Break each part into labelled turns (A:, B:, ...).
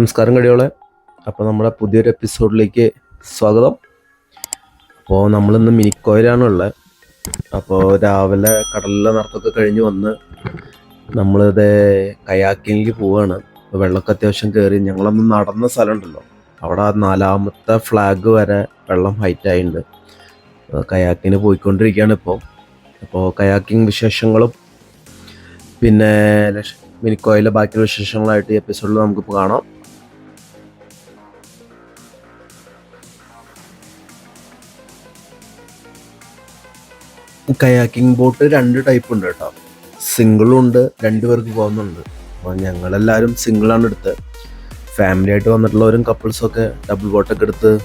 A: നമസ്കാരം കഴിയോളെ അപ്പോൾ നമ്മുടെ പുതിയൊരു എപ്പിസോഡിലേക്ക് സ്വാഗതം. അപ്പോൾ നമ്മളിന്ന് മിനിക്കോയിലാണ് ഉള്ളത് അപ്പോൾ രാവിലെ കടലിലെ നടത്തൊക്കെ കഴിഞ്ഞ് വന്ന് നമ്മളിത് കയാക്കിങ്ങിലേക്ക് പോവുകയാണ് അപ്പോൾ വെള്ളമൊക്കെ അത്യാവശ്യം കയറി ഞങ്ങളൊന്ന് നടന്ന സ്ഥലമുണ്ടല്ലോ. അവിടെ നാലാമത്തെ ഫ്ലാഗ് വരെ വെള്ളം ഹൈറ്റ് ആയിട്ടുണ്ട്. കയാക്കിന് പോയിക്കൊണ്ടിരിക്കുകയാണ് ഇപ്പോൾ അപ്പോൾ കയാക്കിംഗ് വിശേഷങ്ങളും പിന്നെ മിനിക്കോയിലെ ബാക്കിയുള്ള വിശേഷങ്ങളായിട്ട് ഈ എപ്പിസോഡിൽ നമുക്കിപ്പോൾ കാണാം. കയാക്കിംഗ് ബോട്ട് രണ്ട് ടൈപ്പ് ഉണ്ട് കേട്ടോ. സിംഗിളും ഉണ്ട് രണ്ടുപേർക്ക് പോകുന്നുണ്ട്. അപ്പോൾ ഞങ്ങളെല്ലാവരും സിംഗിളാണ് എടുത്തത്. ഫാമിലി ആയിട്ട് വന്നിട്ടുള്ളവരും കപ്പിൾസൊക്കെ ഡബിൾ ബോട്ടൊക്കെ എടുത്ത്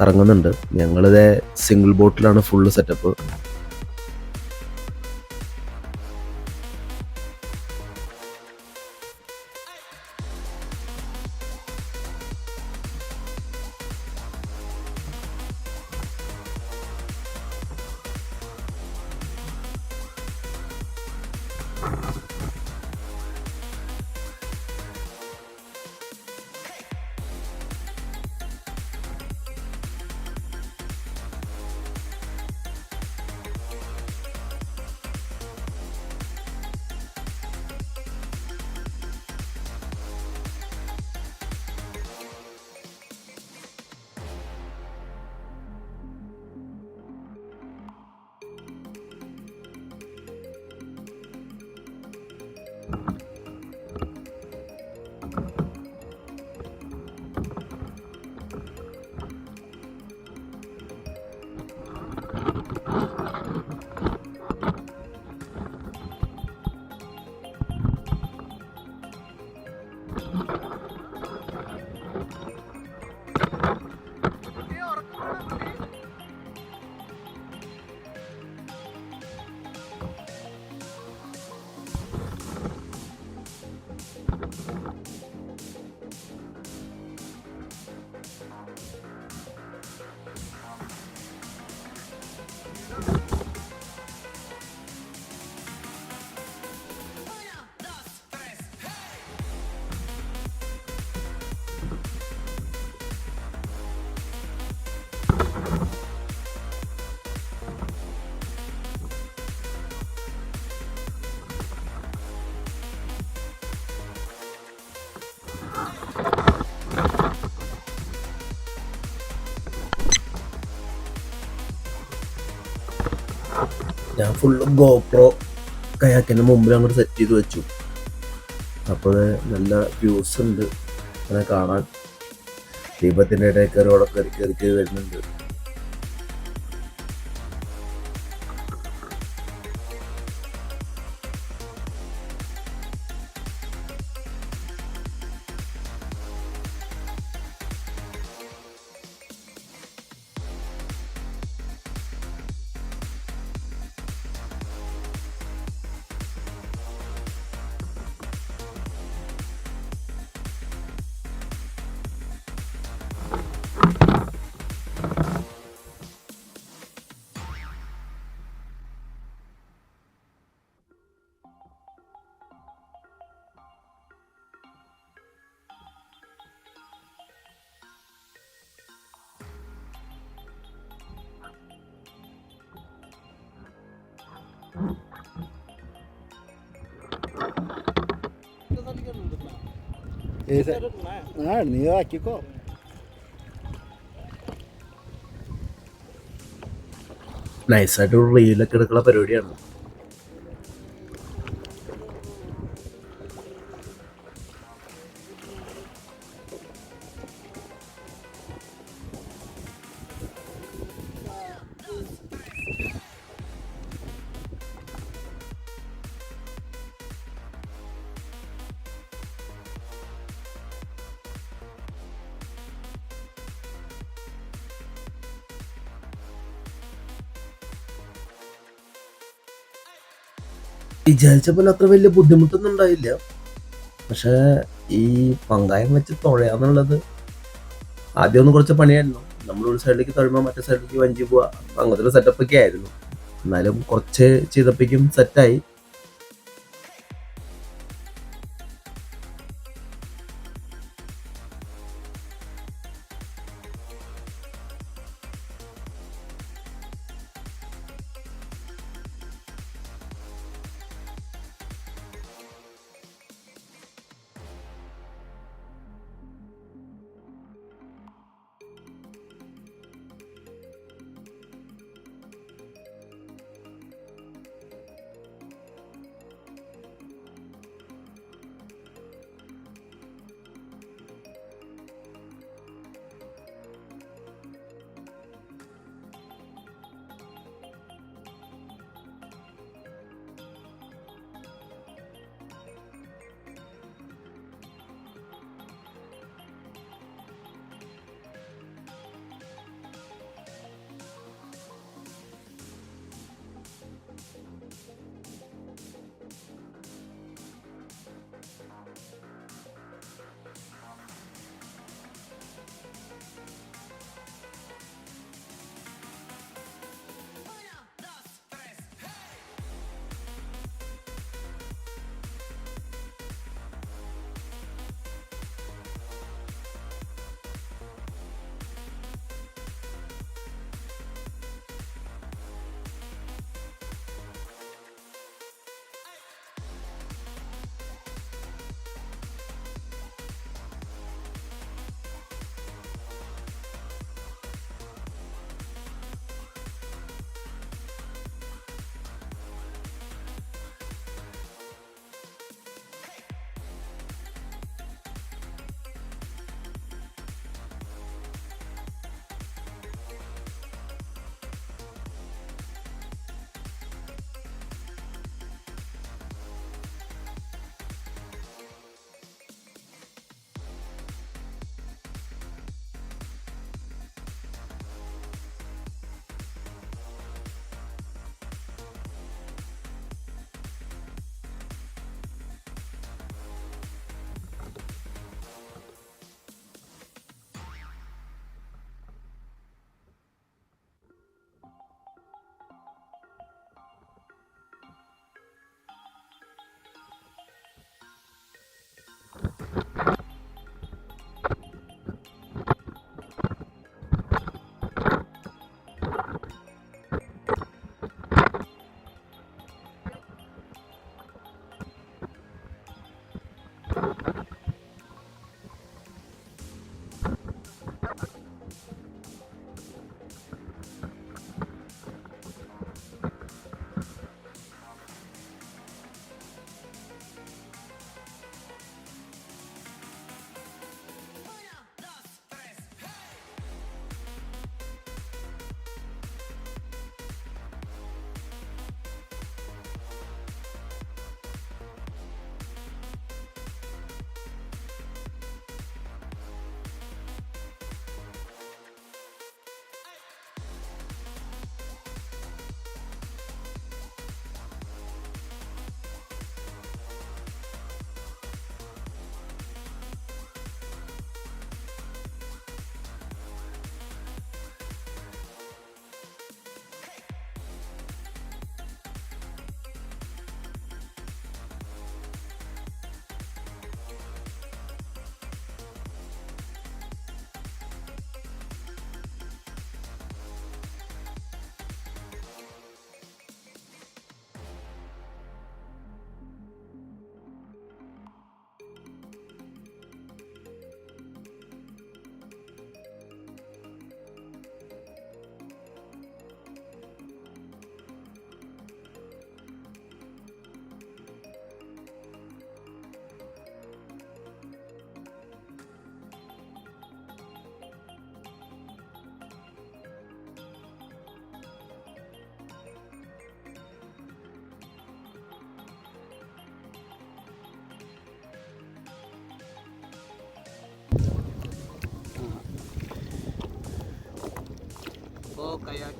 A: കറങ്ങുന്നുണ്ട്. ഞങ്ങളിതേ സിംഗിൾ ബോട്ടിലാണ് full setup Thank you. Full GoPro കയാക്കിന്റെ മുമ്പിൽ അങ്ങോട്ട് സെറ്റ് ചെയ്ത് വെച്ചു. അപ്പോൾ നല്ല വ്യൂസ് ഉണ്ട്. അങ്ങനെ കാണാൻ. ദീപത്തിന്റെ ഇടയിൽ കയറി അവിടെ കയറി കയറി കയറി വരുന്നുണ്ട്.
B: ആ നീ ആക്കിക്കോ
A: നൈസായിട്ട് ഒരു റീലൊക്കെ എടുക്കുന്ന പരിപാടിയാണ് വിചാരിച്ച പോലെ അത്ര വലിയ ബുദ്ധിമുട്ടൊന്നും ഉണ്ടായില്ല. പക്ഷേ ഈ പങ്കായം വെച്ച് തുഴയാന്നുള്ളത് ആദ്യം ഒന്ന് കുറച്ച് പണിയായിരുന്നു. നമ്മൾ ഒരു സൈഡിലേക്ക് തുഴയുമ്പോൾ മറ്റേ സൈഡിലേക്ക് വഞ്ചി പോവുക അങ്ങനത്തെ ഒരു സെറ്റപ്പ് ഒക്കെ ആയിരുന്നു. എന്നാലും കുറച്ച് ചെയ്തപ്പോഴേക്കും സെറ്റായി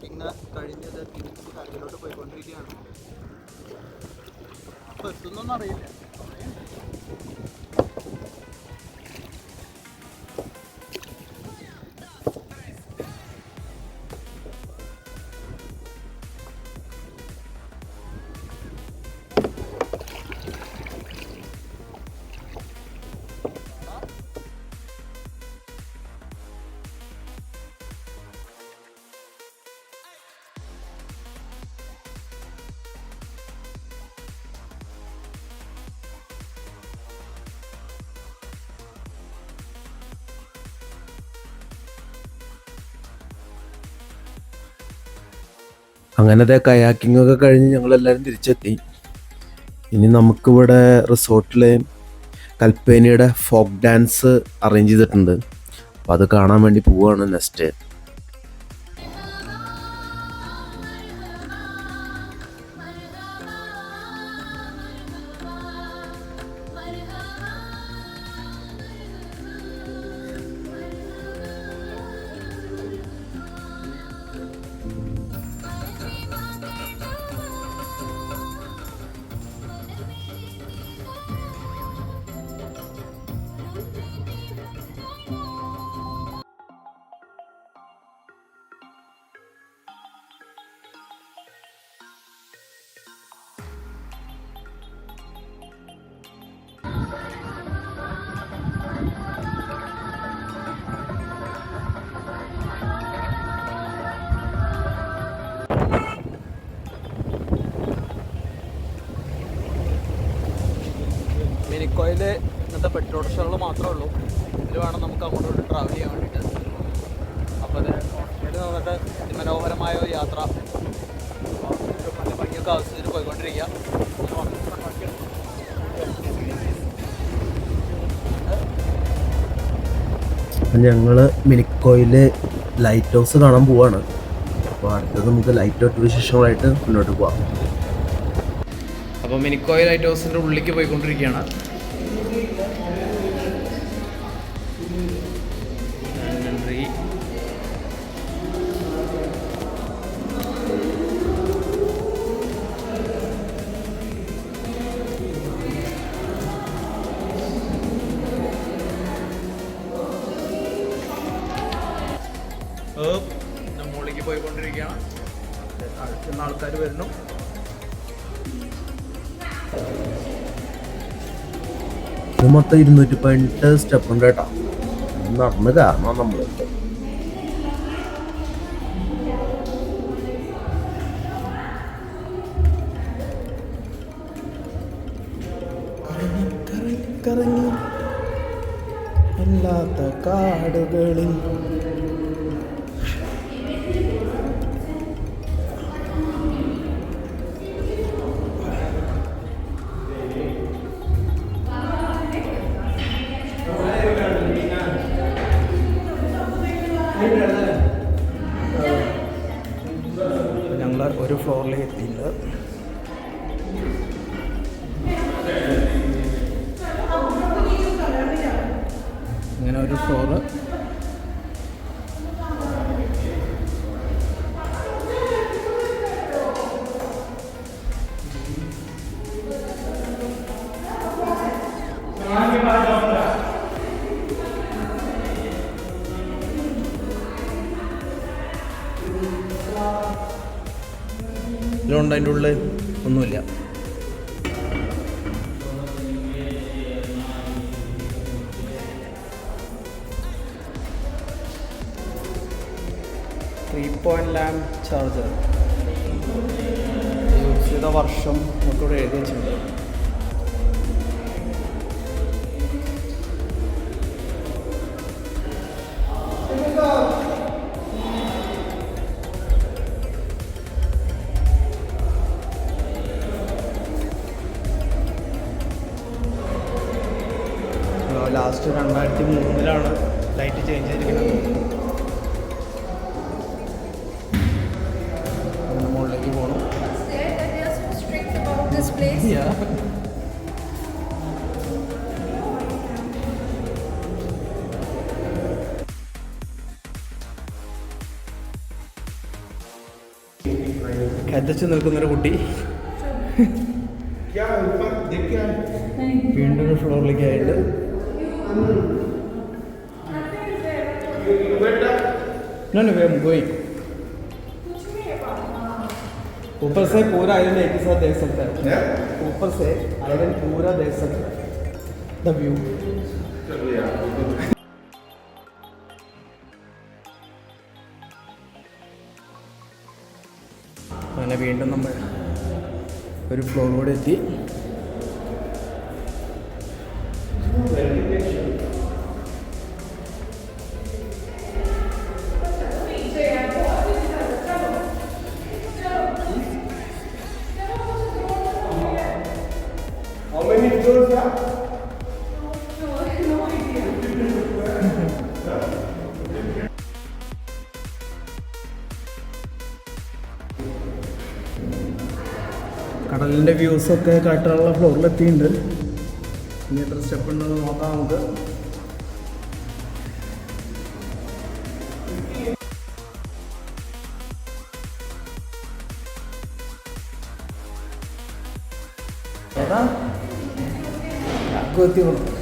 B: കയാക്കിങ് കഴിഞ്ഞത് തിരിച്ച് കരയിലോട്ട് പോയിക്കൊണ്ടിരിക്കുകയാണ്. അപ്പോൾ എത്തുന്നൊന്നും അറിയില്ല.
A: അങ്ങനത്തെ കയാക്കിംഗ് ഒക്കെ കഴിഞ്ഞ് ഞങ്ങളെല്ലാവരും തിരിച്ചെത്തി. ഇനി നമുക്കിവിടെ റിസോർട്ടിൽ കൽപ്പേനിയുടെ ഫോക്ക് ഡാൻസ് അറേഞ്ച് ചെയ്തിട്ടുണ്ട്. അപ്പോൾ അത് കാണാൻ വേണ്ടി പോവുകയാണ് നെക്സ്റ്റ്
B: പെട്രോൾ മാത്രമേ ഉള്ളൂ. ഇതിൽ വേണം നമുക്ക് അങ്ങോട്ട് ട്രാവൽ ചെയ്യാൻ വേണ്ടിയിട്ട്. അപ്പോൾ ഇത് ഓട്ടോറിക്ഷയിൽ നിന്നിട്ട് അതിമനോഹരമായ ഒരു യാത്ര. നല്ല ഭംഗിയൊക്കെ ആവശ്യത്തിന് പോയിക്കൊണ്ടിരിക്കുക
A: ഞങ്ങൾ മിനിക്കോയിൽ ലൈറ്റ് ഹൗസ് കാണാൻ പോവാണ്. അപ്പോൾ അടുത്തത് നമുക്ക് ലൈറ്റ് ഹൗസ് വിശേഷങ്ങളായിട്ട് മുന്നോട്ട് പോവാം.
B: അപ്പോൾ മിനിക്കോയിൽ ലൈറ്റ് ഹൗസിന്റെ ഉള്ളിലേക്ക് പോയിക്കൊണ്ടിരിക്കുകയാണ്. മുകളിലേക്ക് പോയിക്കൊണ്ടിരിക്കുകയാണ്. അടുത്തുന്ന ആൾക്കാർ വരുന്നു.
A: ഇരുന്നൂറ്റി പതിനെട്ട് സ്റ്റെപ്പ് ഉണ്ട് കേട്ടോ. നടന്ന് കാരണം നമ്മൾ
B: ഞങ്ങൾ ഒരു ഫ്ലോറിൽ എത്തിയിട്ടുണ്ട്. ഇങ്ങനെ ഒരു ഫ്ലോറ് ഇതുകൊണ്ട് അതിന്റെ ഉള്ളിൽ ഒന്നുമില്ല. ത്രീ പോയിന്റ് ലാമ്പ് ചാർജർ ചെയ്ത വർഷം നമുക്കിവിടെ എഴുതി വെച്ചിട്ടുണ്ട്. മരത്തച്ച് നിൽക്കുന്നൊരു കുട്ടി വീണ്ടും ഒരു ഫ്ലോറിലേക്ക് ആയിട്ട് No, no, we are going. ऊपर से पूरा आइलैंड एक ही साथ देख सकता है ऊपर से आइलैंड पूरा देख सकता है द व्यू വീണ്ടും നമ്മൾ ഒരു ഫ്ലോർ എത്തി. വ്യൂസൊക്കെ കാട്ടാനുള്ള ഫ്ലോറിലെത്തിയിട്ടുണ്ട്. ഇനി എത്ര സ്റ്റെപ്പ് ഉണ്ടെന്ന് നോക്കാം നമുക്ക്. ഏതാ? എത്തി പോണം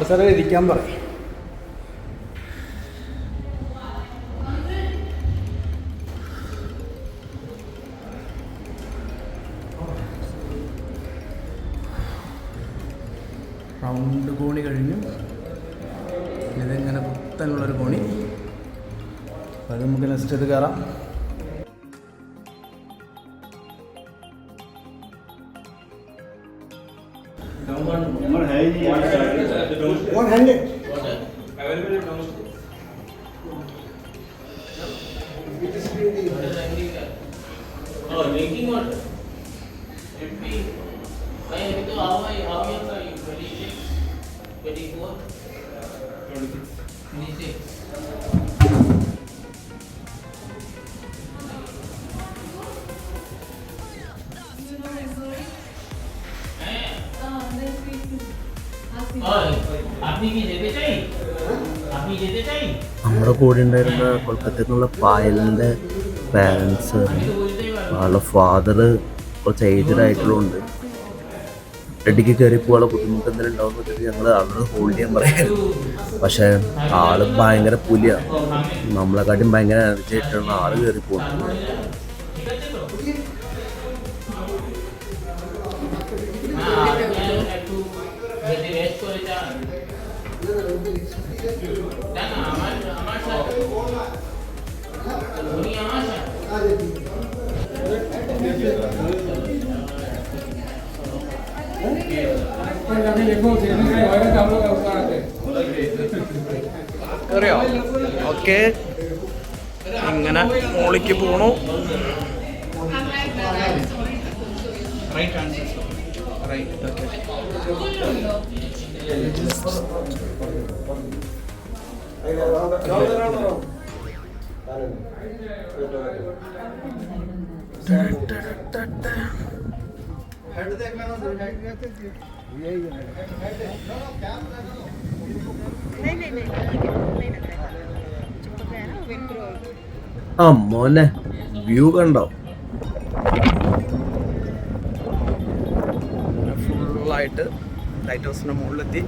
B: കുറച്ച് നേരം ഇരിക്കാൻ പറയും. റൗണ്ട് കോണി കഴിഞ്ഞു. ഇതിങ്ങനെ കുത്തനുള്ളൊരു കോണി. അത് നമുക്ക് നെക്സ്റ്റ് ഇത് കയറാം
C: 100
A: 100 കൂടെ ഉണ്ടായിരുന്ന കൊൽക്കത്തയിൽ നിന്നുള്ള പായലിന്റെ പാരൻസ് ആളുടെ ഫാദർ കുറച്ച് ഏജ്ഡ് ആയിട്ടുള്ളതുകൊണ്ട് കയറി പോകാനുള്ള ബുദ്ധിമുട്ട് എന്തെങ്കിലും ഉണ്ടാവും വെച്ചിട്ട് ഞങ്ങൾ ആളോട് ഹോൾഡ് ചെയ്യാൻ പറയായിരുന്നു പക്ഷേ ആൾ ഭയങ്കര പുലിയാണ് നമ്മളെക്കാട്ടിയും ഭയങ്കര എനർജി ആയിട്ടാണ് ആൾ കയറി പോകുന്നത്.
C: Thank you. ഓക്കെ. അങ്ങനെ മോളിക്ക് പോണു. റൈറ്റ്
B: റൈറ്റ് ഓക്കെ
A: ആ മോനെ വ്യൂ കണ്ടോ?
B: ഫുള്ളായിട്ട് ലൈറ്റ് ഹൗസിന്റെ മുകളിലെത്തി.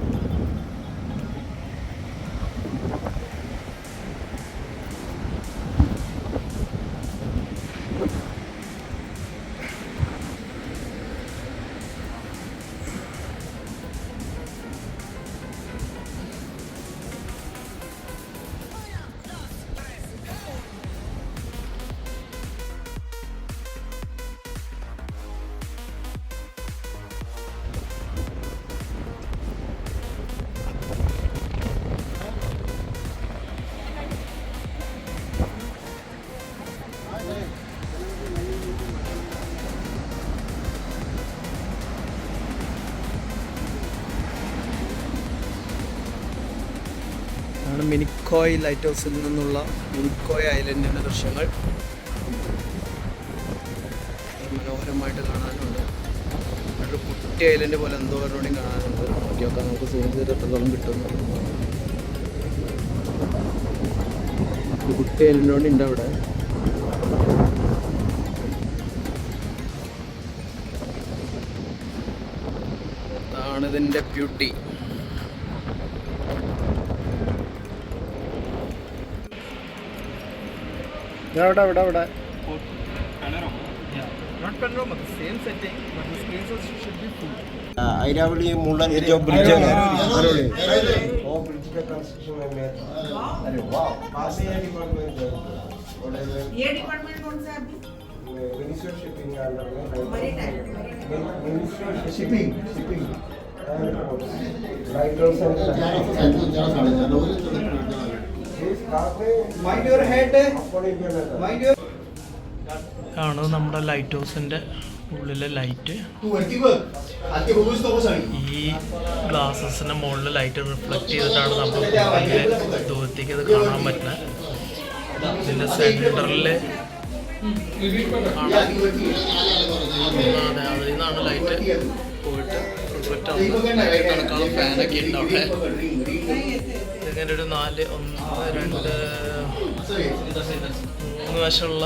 B: ആണ് മിനിക്കോയ് ലൈറ്റ് ഹൗസിൽ നിന്നുള്ള മിനിക്കോയ് ഐലൻഡിന്റെ ദൃശ്യങ്ങൾ മനോഹരമായിട്ട് കാണാനുണ്ട്. ഒരു കുട്ടി ഐലൻഡ് പോലെ എന്തോ ഒരെണ്ണം കാണാനുണ്ട്. നോക്കിയൊക്കെ നമുക്ക് സൂം ചെയ്ത് എത്രത്തോളം കിട്ടുന്നു. കുട്ടി ഐലൻഡ് കൊണ്ട് ഉണ്ട് അവിടെ. ആണ് ഇതിന്റെ ബ്യൂട്ടി. should be full.
D: അതിരാവളി മുള്ളൻ जो ब्रिज है वो ब्रिज का कंस्ट्रक्शन में अरे वाह पास में डिपार्टमेंट है
E: ये डिपार्टमेंट कौन सा है अभी
D: मिनिस्ट्री शिपिंग के अंडर में
E: Maritime.
D: Ministry shipping shipping writers mind
F: ആണ് നമ്മുടെ ലൈറ്റ് ഹൗസിന്റെ ഉള്ളിലെ ലൈറ്റ് ഈ ഗ്ലാസസിന്റെ മുകളിൽ ലൈറ്റ് റിഫ്ലക്റ്റ് ചെയ്തിട്ടാണ് നമ്മൾ ഭയങ്കര ദൂരത്തേക്ക് ഇത് കാണാൻ പറ്റുന്നത്. ഇതിന്റെ സെന്ററിൽ അതെ അതിൽ നിന്നാണ് ലൈറ്റ് പോയിട്ട്. റിഫ്ലക്റ്റ് ആവുന്നത്. കണക്കാളും ഫാനൊക്കെ ഉണ്ട് ഇങ്ങനെ ഒരു നാല് ഒന്ന് രണ്ട് മൂന്ന് വശമുള്ള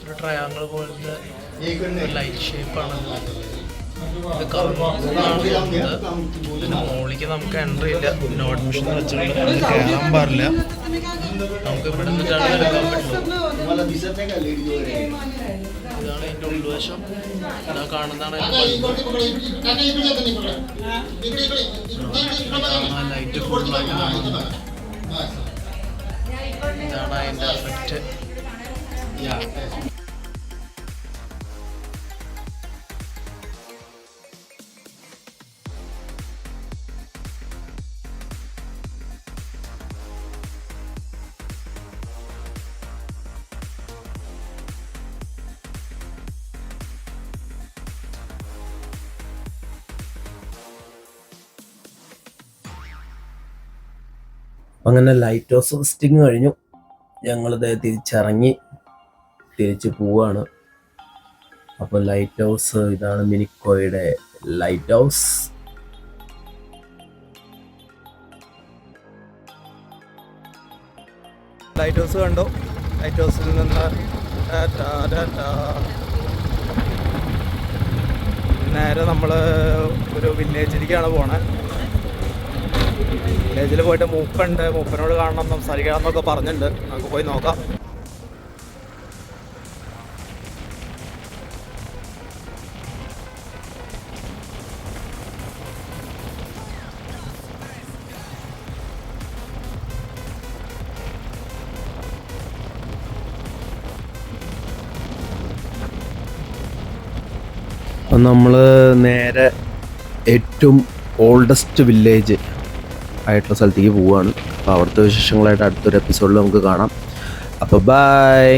F: ഒരു ട്രയാങ്കിൾ പോലത്തെ ലൈറ്റ് ഷേപ്പാണ് ഇത് കർമ്മമാണ് മോളിക്ക് നമുക്ക് എൻട്രി ഇല്ല പിന്നെ ഓഡ്മിഷൻ വെച്ചിട്ടുണ്ട് കയറാൻ പാടില്ല. നമുക്ക് ഇവിടെ നിന്നിട്ടാണ് എടുക്കാൻ പറ്റുള്ളൂ. ഇതാണ് എന്റെ ഉൾവശം. ഇതാ കാണുന്നതാണ് ലൈറ്റ് ഫുള്ളായിട്ട് ഇതാണ് അതിന്റെ എഫക്റ്റ്
A: അങ്ങനെ ലൈറ്റ് ഹൗസ് വിസിറ്റിംഗ് കഴിഞ്ഞു. ഞങ്ങളിത് തിരിച്ചിറങ്ങി തിരിച്ച് പോവാണ്. അപ്പോൾ ലൈറ്റ് ഹൗസ് ഇതാണ് മിനിക്കോയുടെ ലൈറ്റ് ഹൗസ്
B: ലൈറ്റ് ഹൗസ് കണ്ടു. ലൈറ്റ് ഹൗസിൽ നിന്ന്. നേരെ നമ്മൾ ഒരു വില്ലേജിലേക്കാണ് വില്ലേജിൽ പോയിട്ട് മൂപ്പുണ്ട്. മൂപ്പനോട് കാണണം സംസാരിക്കണം എന്നൊക്കെ പറഞ്ഞിട്ടുണ്ട്. നമുക്ക് പോയി നോക്കാം.
A: നമ്മൾ നേരെ ഏറ്റവും ഓൾഡസ്റ്റ് വില്ലേജ് ആയിട്ടുള്ള സ്ഥലത്തേക്ക് പോവുകയാണ് അപ്പോൾ അവിടുത്തെ വിശേഷങ്ങളായിട്ട് അടുത്തൊരു എപ്പിസോഡിൽ നമുക്ക് കാണാം. അപ്പോൾ ബൈ